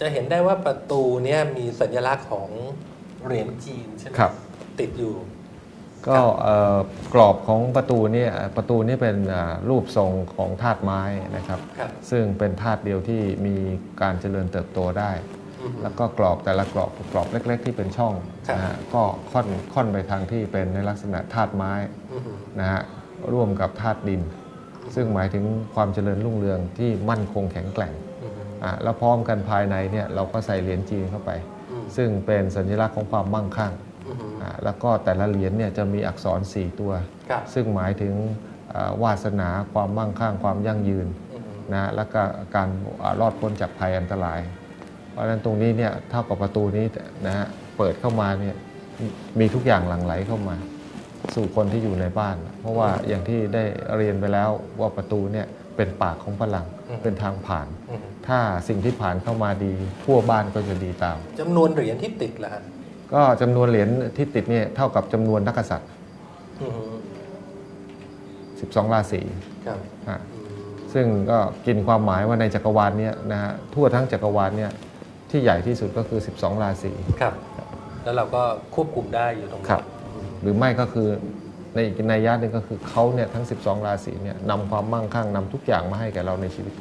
จะเห็นได้ว่าประตูเนี่ยมีสัญลักษณ์ของเหรียญจีนใช่ไหมครับ ติดอยู่ ก็เอ่อกรอบของประตูเนี่ยประตูนี่เป็นอ่ารูปทรงของธาตุไม้นะครับ ครับซึ่งเป็นธาตุเดียวที่มีการเจริญเติบโตได้ อือฮึ แล้วก็กรอบแต่ละกรอบกรอบเล็ก ๆ ที่เป็นช่องครับ นะฮะก็ค่อนค่อนไปทางที่เป็นในลักษณะธาตุไม้อือฮึนะฮะร่วมกับธาตุดิน ซึ่งหมายถึงความเจริญรุ่งเรืองที่มั่นคงแข็งแกร่ง อือฮึอะ แล้วพร้อมกันภายในเนี่ยเราก็ใส่เหรียญจีนเข้าไปอืมซึ่งเป็นสัญลักษณ์ของความมั่งคั่งอือฮึอะแล้วก็แต่ละเหรียญเนี่ยจะมีอักษร 4 ตัวครับซึ่งหมายถึงอ่าวาสนาความมั่งคั่งความยั่งยืนอือฮึนะและก็การอ่ารอดพ้นจากภัยอันตราย เพราะฉะนั้นตรงนี้เนี่ยเท่ากับประตูนี้นะฮะเปิดเข้ามาเนี่ยมีมีทุกอย่างหลั่งไหลเข้ามา สู่คนที่อยู่ในบ้าน เพราะว่าอย่างที่ได้เรียนไปแล้วว่าประตูเนี่ย เป็นปากของพลังเป็นทางผ่าน อือฮึถ้าสิ่งที่ผ่านเข้ามาดี ทั่วบ้านก็จะดีตาม จำนวนเหรียญที่ติดละฮะก็จำนวนเหรียญที่ติดเนี่ยเท่ากับจำนวนนักกษัตริย์ อือฮึ12 ราศีครับฮะอืมซึ่งก็กินความหมายว่าในจักรวาลเนี้นะฮะทั่วทั้งจักรวาลเนี่ยที่ใหญ่ที่สุดก็คือ 12 ราศี ครับ แล้วเราก็ควบคุมได้อยู่ตรงครันั้นบหรือไม่ก็คือ ในอีกนัยยะหนึ่งก็คือเขาเนี่ยทั้ง 12 ราศีเนี่ยนำความมั่งคั่งนำทุกอย่างมาให้แก่เราในชีวิต